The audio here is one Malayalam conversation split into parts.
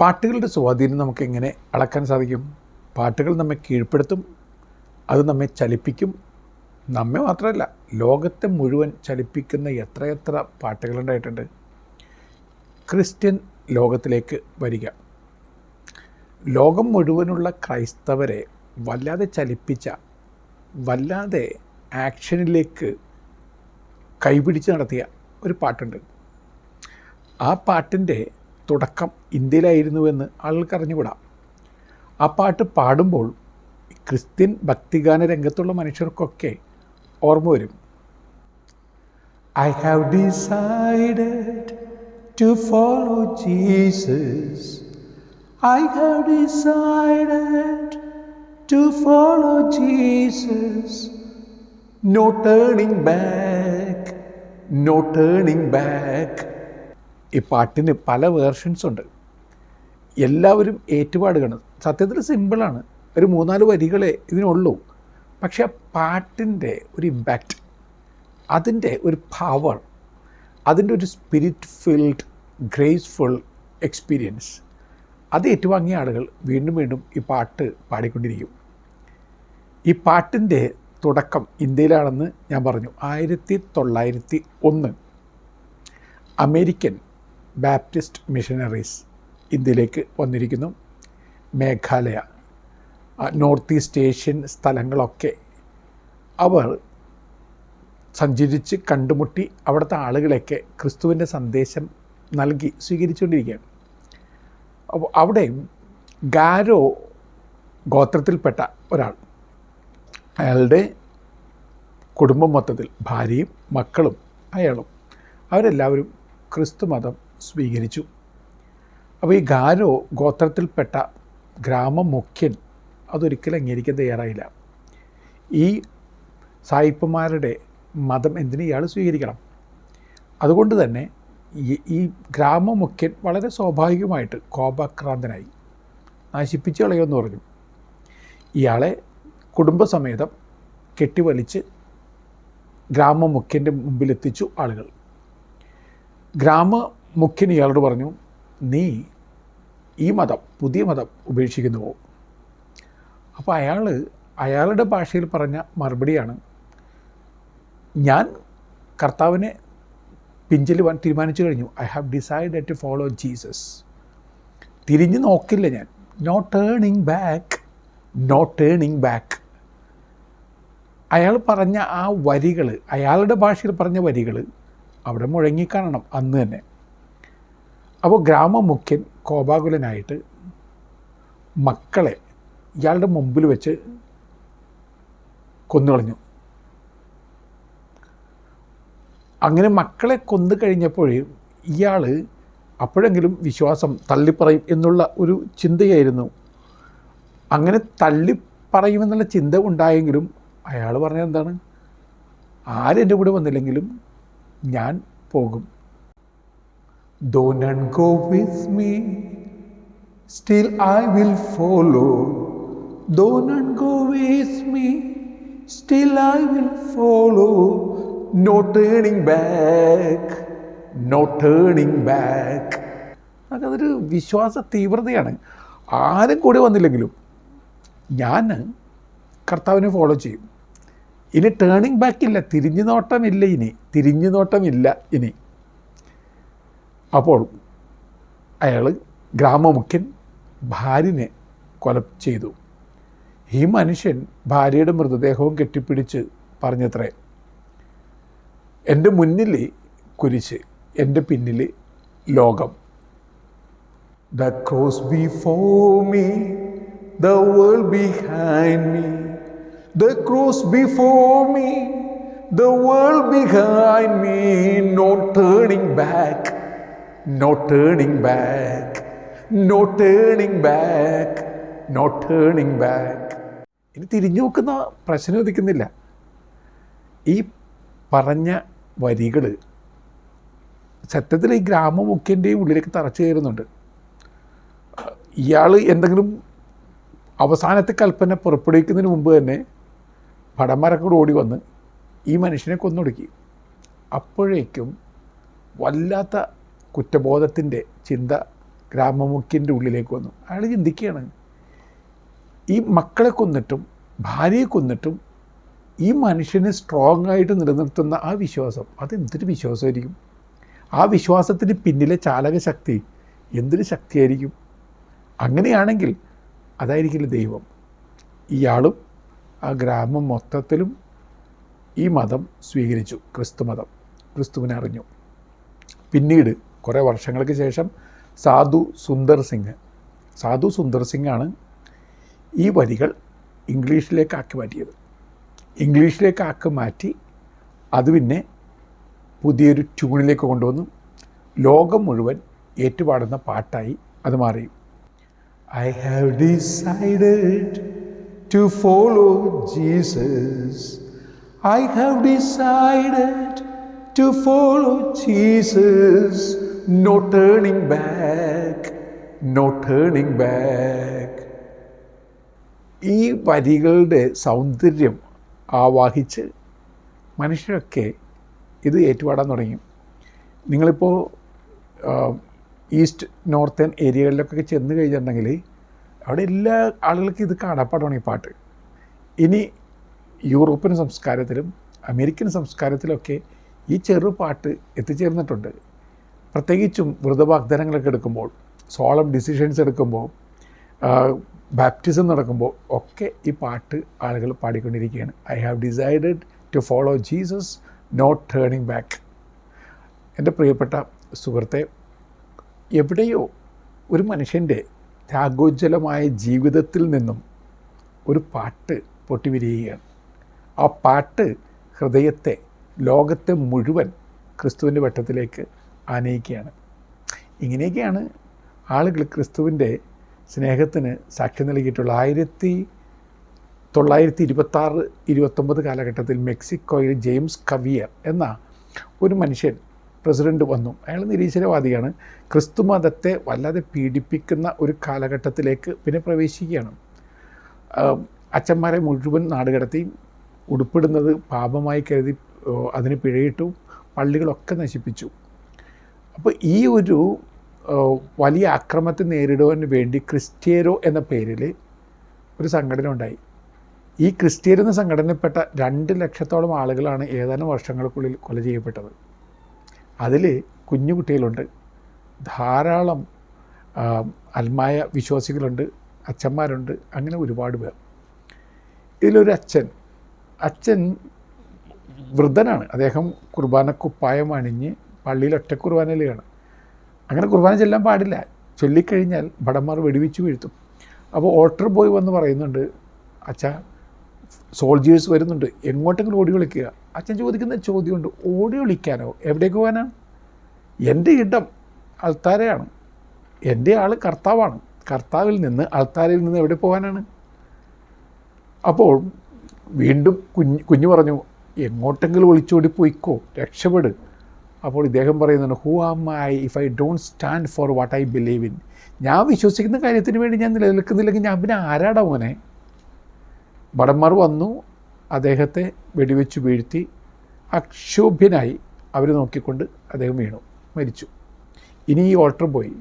പാട്ടുകളുടെ സ്വാധീനം നമുക്ക് എങ്ങനെ അളക്കാൻ സാധിക്കും? പാട്ടുകൾ നമ്മെ കീഴ്പ്പെടുത്തും അത് നമ്മെ ചലിപ്പിക്കും. നമ്മെ മാത്രമല്ല ലോകത്തെ മുഴുവൻ ചലിപ്പിക്കുന്ന എത്രയെത്ര പാട്ടുകളുണ്ടായിട്ടുണ്ട് ക്രിസ്ത്യൻ ലോകത്തിലേക്ക് വരിക. ലോകം മുഴുവനുള്ള ക്രൈസ്തവരെ വല്ലാതെ ചലിപ്പിച്ച വല്ലാതെ ആക്ഷനിലേക്ക് കൈപിടിച്ച് നടത്തിയ ഒരു പാട്ടുണ്ട്. ആ പാട്ടിന്റെ തുടക്കം ഇന്ത്യയിലായിരുന്നുവെന്ന് ആളുകൾക്ക് അറിഞ്ഞുകൂടാ ആ പാട്ട് പാടുമ്പോൾ ക്രിസ്ത്യൻ ഭക്തിഗാന രംഗത്തുള്ള മനുഷ്യർക്കൊക്കെ ഓർമ്മ വരും. I have decided to follow Jesus I have decided to follow Jesus no turning back no turning back ഈ പാട്ടിന് പല വേർഷൻസ് ഉണ്ട്. എല്ലാവരും ഏറ്റുപാടുകയാണ്. സത്യത്തിൽ സിമ്പിളാണ് ഒരു മൂന്നാൽ വരികളെ ഇതിനുള്ളൂ. പക്ഷെ ആ പാട്ടിന്റെ ഒരു ഇമ്പാക്റ്റ് അതിന്റെ ഒരു പവർ അതിന്റെ ഒരു സ്പിരിറ്റ് ഫിൽഡ് ഗ്രേസ്ഫുൾ എക്സ്പീരിയൻസ് അത് ഏറ്റുവാങ്ങിയ ആളുകൾ വീണ്ടും വീണ്ടും ഈ പാട്ട് പാടിക്കൊണ്ടിരിക്കും. ഈ പാട്ടിന്റെ തുടക്കം ഇന്ത്യയിലാണെന്ന് ഞാൻ പറഞ്ഞു. ആയിരത്തി തൊള്ളായിരത്തി ഒന്ന്. അമേരിക്കൻ ബാപ്റ്റിസ്റ്റ് മിഷനറീസ് ഇന്ത്യയിലേക്ക് വന്നിരിക്കുന്നു. മേഘാലയ നോർത്ത് ഈസ്റ്റ് ഏഷ്യൻ സ്ഥലങ്ങളൊക്കെ അവർ സഞ്ചരിച്ച് കണ്ടുമുട്ടി അവിടുത്തെ ആളുകളെയൊക്കെ ക്രിസ്തുവിന്റെ സന്ദേശം നൽകി സ്വീകരിച്ചുകൊണ്ടിരിക്കുകയാണ്. അപ്പോൾ അവിടെ ഗാരോ ഗോത്രത്തിൽപ്പെട്ട ഒരാൾ അയാളുടെ കുടുംബം മൊത്തത്തിൽ ഭാര്യയും മക്കളും അയാളും അവരെല്ലാവരും ക്രിസ്തു മതം സ്വീകരിച്ചു. അപ്പോൾ ഈ ഗാരോ ഗോത്രത്തിൽപ്പെട്ട ഗ്രാമമുഖ്യൻ അതൊരിക്കലും അംഗീകരിക്കാൻ തയ്യാറായില്ല. ഈ സായിപ്പന്മാരുടെ മതം എന്തിനു ഇയാൾ സ്വീകരിക്കണം? അതുകൊണ്ട് തന്നെ ഈ ഗ്രാമ ഗ്രാമമുഖ്യൻ വളരെ സ്വാഭാവികമായിട്ട് കോപാക്രാന്തനായി. നശിപ്പിച്ച് കളയുമെന്ന് പറഞ്ഞു. ഇയാളെ കുടുംബസമേതം കെട്ടിവലിച്ച് ഗ്രാമമുഖ്യന്റെ മുമ്പിലെത്തിച്ചു ആളുകൾ. ഗ്രാമമുഖ്യൻ ഇയാളോട് പറഞ്ഞു നീ ഈ മതം പുതിയ മതം ഉപേക്ഷിക്കുന്നുവോ? അപ്പോൾ അയാൾ അയാളുടെ ഭാഷയിൽ പറഞ്ഞ മറുപടിയാണ് ഞാൻ കർത്താവിനെ പിഞ്ചലുവാൻ തീരുമാനിച്ചു കഴിഞ്ഞു. I have decide to follow Jesus തിരിഞ്ഞു നോക്കില്ല ഞാൻ. Not turning back not turning back അയാൾ പറഞ്ഞ ആ വരികൾ അയാളുടെ ഭാഷയിൽ പറഞ്ഞ വരികൾ അവിടെ മുഴങ്ങിക്കാണണം അന്ന് തന്നെ. അപ്പോൾ ഗ്രാമമുഖ്യൻ കോപാകുലനായിട്ട് മക്കളെ ഇയാളുടെ മുമ്പിൽ വെച്ച് കൊന്നുകളഞ്ഞു. അങ്ങനെ മക്കളെ കൊന്നു കഴിഞ്ഞപ്പോഴേ ഇയാൾ അപ്പോഴെങ്കിലും വിശ്വാസം തള്ളിപ്പറയും എന്നുള്ള ഒരു ചിന്തയായിരുന്നു. അങ്ങനെ തള്ളിപ്പറയുമെന്നുള്ള ചിന്ത ഉണ്ടായെങ്കിലും അയാൾ പറഞ്ഞത് എന്താണ്? ആരെന്റെ കൂടെ വന്നില്ലെങ്കിലും ഞാൻ പോകും. ദോ none go with me, still I will follow. Though none go with me, still I will follow. No turning back, no turning back. അതൊരു വിശ്വാസ തീവ്രതയാണ് ആരും കൂടെ വന്നില്ലെങ്കിലും ഞാൻ കർത്താവിനെ ഫോളോ ചെയ്യും ഇനി ടേണിംഗ് ബാക്ക് ഇല്ല തിരിഞ്ഞു നോട്ടമില്ല ഇനി തിരിഞ്ഞു നോട്ടമില്ല ഇനി അപ്പോൾ അയാൾ ഗ്രാമമുഖ്യൻ ഭാര്യനെ കൊല ചെയ്തു. ഈ മനുഷ്യൻ ഭാര്യയുടെ മൃതദേഹവും കെട്ടിപ്പിടിച്ച് പറഞ്ഞത്രേ എന്റെ മുന്നിൽ കുരിശ് എന്റെ പിന്നിൽ ലോകം. The cross before me the world behind me the cross before me the world behind me no turning back no turning back no turning back no turning back ഇനി തിരിഞ്ഞു നോക്കുന്ന പ്രശ്നം ഉദിക്കുന്നില്ല ഈ പറഞ്ഞ വരികൾ സത്യത്തിൽ ഈ ഗ്രാമമുഖ്യന്റെയും ഉള്ളിലേക്ക് തറച്ചു കയറുന്നുണ്ട്. ഇയാൾ എന്തെങ്കിലും അവസാനത്തെ കൽപ്പന പുറപ്പെടുവിക്കുന്നതിന് മുമ്പ് തന്നെ പടമരക്കൂടെ കൂടെ ഓടി വന്ന് ഈ മനുഷ്യനെ കൊന്നൊടുക്കി. അപ്പോഴേക്കും വല്ലാത്ത കുറ്റബോധത്തിന്റെ ചിന്ത ഗ്രാമമുഖ്യന്റെ ഉള്ളിലേക്ക് വന്നു. അയാൾ ചിന്തിക്കുകയാണ് ഈ മക്കളെ കൊന്നിട്ടും ഭാര്യയെ കൊന്നിട്ടും ഈ മനുഷ്യനെ സ്ട്രോങ് ആയിട്ട് നിലനിർത്തുന്ന ആ വിശ്വാസം അത് എന്തൊരു വിശ്വാസമായിരിക്കും? ആ വിശ്വാസത്തിന് പിന്നിലെ ചാലകശക്തി എന്തൊരു ശക്തിയായിരിക്കും? അങ്ങനെയാണെങ്കിൽ അതായിരിക്കില്ല ദൈവം. ഇയാളും ആ ഗ്രാമം മൊത്തത്തിലും ഈ മതം സ്വീകരിച്ചു ക്രിസ്തു മതം. ക്രിസ്തുവിനെ അറിഞ്ഞു. പിന്നീട് കുറേ വർഷങ്ങൾക്ക് ശേഷം സാധു സുന്ദർ സിംഗ്. സാധു സുന്ദർ സിംഗാണ് ഈ വരികൾ ഇംഗ്ലീഷിലേക്കാക്കി മാറ്റിയത്. ഇംഗ്ലീഷിലേക്കാക്കി മാറ്റി അത് പിന്നെ പുതിയൊരു ട്യൂണിലേക്ക് കൊണ്ടുവന്നു. ലോകം മുഴുവൻ ഏറ്റുപാടുന്ന പാട്ടായി അത് മാറി. I have decided to follow Jesus I have decided to follow Jesus no turning back no turning back ഈ വരികളുടെ സൗന്ദര്യം ആവാഹിച്ച് മനുഷ്യരൊക്കെ ഇത് ഏറ്റുപാടാൻ തുടങ്ങി. നിങ്ങളിപ്പോൾ ഈസ്റ്റ് നോർത്തേൺ ഏരിയകളിലൊക്കെ ചെന്ന് കഴിഞ്ഞിട്ടുണ്ടെങ്കിൽ അവിടെ എല്ലാ ആളുകൾക്കും ഇത് കാണാപ്പാടാണ് ഈ പാട്ട്. ഇനി യൂറോപ്യൻ സംസ്കാരത്തിലും അമേരിക്കൻ സംസ്കാരത്തിലൊക്കെ ഈ ചെറു പാട്ട് എത്തിച്ചേർന്നിട്ടുണ്ട്. പ്രത്യേകിച്ചും വ്രതവാഗ്ദാനങ്ങളൊക്കെ എടുക്കുമ്പോൾ സോളം ഡിസിഷൻസ് എടുക്കുമ്പോൾ ബാപ്റ്റിസം നടക്കുമ്പോൾ ഒക്കെ ഈ പാട്ട് ആളുകൾ പാടിക്കൊണ്ടിരിക്കുകയാണ്. I have decided to follow Jesus not turning back എന്റെ പ്രിയപ്പെട്ട സുഹൃത്തെ എവിടെയോ ഒരു മനുഷ്യന്റെ ത്യാഗോജ്വലമായ ജീവിതത്തിൽ നിന്നും ഒരു പാട്ട് പൊട്ടിവിരിയുകയാണ്. ആ പാട്ട് ഹൃദയത്തെ ലോകത്തെ മുഴുവൻ ക്രിസ്തുവിന്റെ വട്ടത്തിലേക്ക് ആനയിക്കുകയാണ്. ഇങ്ങനെയൊക്കെയാണ് ആളുകൾ ക്രിസ്തുവിന്റെ സ്നേഹത്തിന് സാക്ഷ്യം നൽകിയിട്ടുള്ള ആയിരത്തി തൊള്ളായിരത്തി ഇരുപത്താറ് ഇരുപത്തൊമ്പത് കാലഘട്ടത്തിൽ മെക്സിക്കോയിൽ ജെയിംസ് കവിയർ എന്ന ഒരു മനുഷ്യൻ പ്രസിഡന്റ് വന്നു. അയാൾ നിരീശ്വരവാദിയാണ്. ക്രിസ്തു മതത്തെ വല്ലാതെ പീഡിപ്പിക്കുന്ന ഒരു കാലഘട്ടത്തിലേക്ക് പിന്നെ പ്രവേശിക്കുകയാണ്. അച്ഛന്മാരെ മുഴുവൻ നാടുകടത്തി ഉടുപ്പിടുന്നത് പാപമായി കരുതി അതിന് പിഴയിട്ടു പള്ളികളൊക്കെ നശിപ്പിച്ചു. അപ്പോൾ ഈ ഒരു വലിയ അക്രമത്തെ നേരിടുവാൻ വേണ്ടി ക്രിസ്ത്യേരോ എന്ന പേരിൽ ഒരു സംഘടന ഉണ്ടായി. ഈ ക്രിസ്ത്യൻ എന്ന സംഘടനയിൽപ്പെട്ട രണ്ട് ലക്ഷത്തോളം ആളുകളാണ് ഏതാനും വർഷങ്ങൾക്കുള്ളിൽ കൊല ചെയ്യപ്പെട്ടത്. അതിൽ കുഞ്ഞു കുട്ടികളുണ്ട്. ധാരാളം അൽമായ വിശ്വാസികളുണ്ട്. അച്ഛന്മാരുണ്ട്. അങ്ങനെ ഒരുപാട് പേർ. ഇതിലൊരു അച്ഛൻ അച്ഛൻ വൃദ്ധനാണ്. അദ്ദേഹം കുർബാന കുപ്പായം അണിഞ്ഞ് പള്ളിയിൽ ഒറ്റ കുർബാനയിലാണ് അങ്ങനെ കുർബാന ചെല്ലാൻ പാടില്ല. ചൊല്ലിക്കഴിഞ്ഞാൽ ഭടന്മാർ വെടിവെച്ച് വീഴ്ത്തും. അപ്പോൾ ഓൾട്ടർ ബോയ് വന്ന് പറയുന്നുണ്ട് അച്ഛാ സോൾജിയേഴ്സ് വരുന്നുണ്ട്. എങ്ങോട്ടെങ്കിലും ഓടി വിളിക്കുക. അച്ഛൻ ചോദിക്കുന്ന ചോദ്യമുണ്ട് ഓടി വിളിക്കാനോ? എവിടേക്ക് പോകാനാണ് എന്റെ ഇടം അൾത്താരയാണ് എന്റെ ആൾ കർത്താവാണ്. കർത്താവിൽ നിന്ന് അൾത്താരയിൽ നിന്ന് എവിടെ പോകാനാണ്? അപ്പോൾ വീണ്ടും കുഞ്ഞ് കുഞ്ഞു പറഞ്ഞു എങ്ങോട്ടെങ്കിലും ഒളിച്ചോടി പോയിക്കോ. രക്ഷപ്പെട്. അപ്പോൾ ഇദ്ദേഹം പറയുന്നുണ്ട് who am I if I don't stand for what I believe in ഞാൻ വിശ്വസിക്കുന്ന കാര്യത്തിന് വേണ്ടി ഞാൻ നിലനിൽക്കുന്നില്ലെങ്കിൽ ഞാൻ പിന്നെ ആരാടാ മോനെ? ഭടന്മാർ വന്നു അദ്ദേഹത്തെ വെടിവെച്ച് വീഴ്ത്തി അക്ഷോഭ്യനായി അവർ നോക്കിക്കൊണ്ട് അദ്ദേഹം വീണു മരിച്ചു. ഇനി ഈ ഓൾട്ടർ പോയി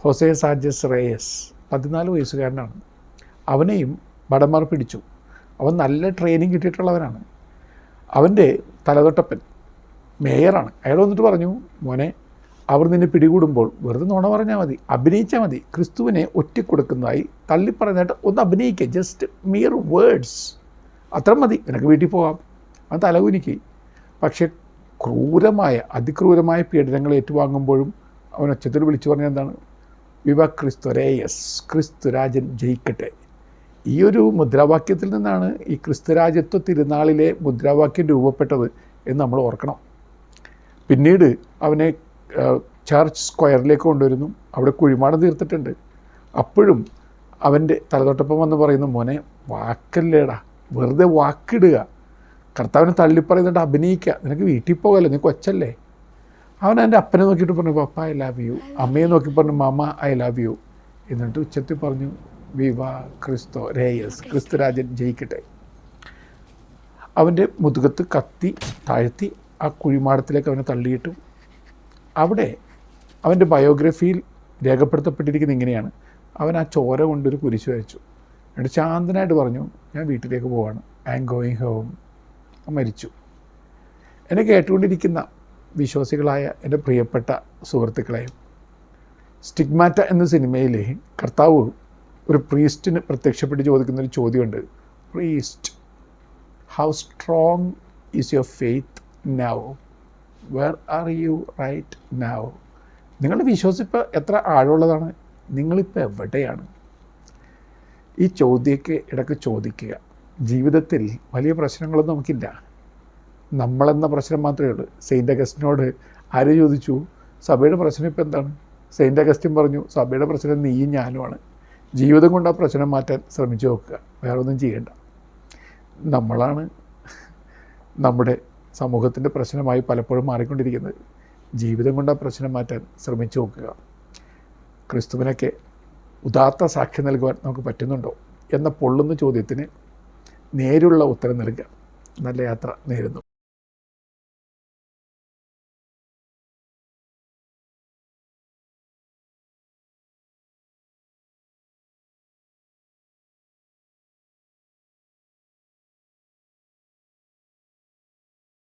ഹൊസേ സാജസ് റേയസ് പതിനാല് വയസ്സുകാരനാണ്. അവനെയും ഭടന്മാർ പിടിച്ചു. അവൻ നല്ല ട്രെയിനിങ് കിട്ടിയിട്ടുള്ളവനാണ്. അവന്റെ തലതൊട്ടപ്പൻ മേയറാണ്. അയാൾ വന്നിട്ട് പറഞ്ഞു മോനെ അവർ നിന്നെ പിടികൂടുമ്പോൾ വെറുതെ നുണ പറഞ്ഞാൽ മതി അഭിനയിച്ചാൽ മതി. ക്രിസ്തുവിനെ ഒറ്റിക്കൊടുക്കുന്നതായി തള്ളിപ്പറഞ്ഞിട്ട് ഒന്ന് അഭിനയിക്കുക ജസ്റ്റ് മിയർ വേർഡ്സ് അത്ര മതി. നിനക്ക് വീട്ടിൽ പോകാം. അത് തലകുനിക്ക്. പക്ഷേ ക്രൂരമായ അതിക്രൂരമായ പീഡനങ്ങൾ ഏറ്റുവാങ്ങുമ്പോഴും അവൻ ഒച്ചത്തിൽ വിളിച്ചു പറഞ്ഞ എന്താണ്? വിവ ക്രിസ്തു രേയസ്. ക്രിസ്തു രാജൻ ജയിക്കട്ടെ. ഈ ഒരു മുദ്രാവാക്യത്തിൽ നിന്നാണ് ഈ ക്രിസ്തുരാജത്വ തിരുനാളിലെ മുദ്രാവാക്യം രൂപപ്പെട്ടത് എന്ന് നമ്മൾ ഓർക്കണം. പിന്നീട് അവനെ ചർച്ച് സ്ക്വയറിലേക്ക് കൊണ്ടുവരുന്നു. അവിടെ കുഴിമാട് തീർത്തിട്ടുണ്ട്. അപ്പോഴും അവന്റെ തലതൊട്ടപ്പം എന്ന് പറയുന്ന മോനെ വാക്കല്ലേടാ. വെറുതെ വാക്കിടുക. കർത്താവിനെ തള്ളിപ്പറയുന്നുണ്ട് അഭിനയിക്കുക. നിനക്ക് വീട്ടിൽ പോകല്ലോ നീ കൊച്ചല്ലേ. അവൻ എന്റെ അപ്പനെ നോക്കിയിട്ട് പറഞ്ഞു പപ്പ ഐ ലവ് യു അമ്മയെ നോക്കി പറഞ്ഞു മാമ ഐ ലവ് യു എന്നിട്ട് ഉച്ചത്തിൽ പറഞ്ഞു വിവ ക്രിസ്തോ രേയസ് ക്രിസ്തുരാജൻ ജയിക്കട്ടെ. അവന്റെ മുതുകത്ത് കത്തി താഴ്ത്തി ആ കുഴിമാടത്തിലേക്ക് അവനെ തള്ളിയിട്ടു. അവിടെ അവന്റെ ബയോഗ്രഫിയിൽ രേഖപ്പെടുത്തപ്പെട്ടിരിക്കുന്നത് ഇങ്ങനെയാണ്. അവൻ ആ ചോര കൊണ്ടൊരു കുരിശ് വരച്ചു. എന്നിട്ട് ശാന്തനായിട്ട് പറഞ്ഞു ഞാൻ വീട്ടിലേക്ക് പോവാണ്. ഐ ആം ഗോയിങ് ഹോം മരിച്ചു. എന്നെ കേട്ടുകൊണ്ടിരിക്കുന്ന വിശ്വാസികളായ എന്റെ പ്രിയപ്പെട്ട സുഹൃത്തുക്കളെയും സ്റ്റിഗ്മാറ്റ എന്ന സിനിമയിലെ കർത്താവ് ഒരു പ്രീസ്റ്റിന് പ്രത്യക്ഷപ്പെട്ട് ചോദിക്കുന്ന ഒരു ചോദ്യമുണ്ട്. Priest how strong is your faith now where are you right now നിങ്ങളുടെ വിശ്വസിപ്പ് എത്ര ആഴമുള്ളതാണ്? നിങ്ങളിപ്പോൾ എവിടെയാണ്? ഈ ചോദ്യമൊക്കെ ഇടയ്ക്ക് ചോദിക്കുക. ജീവിതത്തിൽ വലിയ പ്രശ്നങ്ങളൊന്നും നമുക്കില്ല. നമ്മളെന്ന പ്രശ്നം മാത്രമേ ഉള്ളൂ. സെയിന്റ് അഗസ്റ്റിനോട് ആര് ചോദിച്ചു? സഭയുടെ പ്രശ്നം ഇപ്പം എന്താണ്? സെയിന്റ് അഗസ്റ്റിൻ പറഞ്ഞു സഭയുടെ പ്രശ്നം നീയും ഞാനുമാണ് ജീവിതം കൊണ്ട് ആ പ്രശ്നം മാറ്റാൻ ശ്രമിച്ചു നോക്കുക. വേറെ ഒന്നും ചെയ്യണ്ട. നമ്മളാണ് നമ്മുടെ സമൂഹത്തിന്റെ പ്രശ്നമായി പലപ്പോഴും മാറിക്കൊണ്ടിരിക്കുന്നത്. ജീവിതം കൊണ്ട് ആ പ്രശ്നം മാറ്റാൻ ശ്രമിച്ചു നോക്കുക. ക്രിസ്തുവിനൊക്കെ ഉദാത്ത സാക്ഷ്യം നൽകുവാൻ നമുക്ക് പറ്റുന്നുണ്ടോ എന്ന പൊള്ളുന്ന ചോദ്യത്തിന് നേരുള്ള ഉത്തരം നൽകുക. നല്ല യാത്ര നേരുന്നു.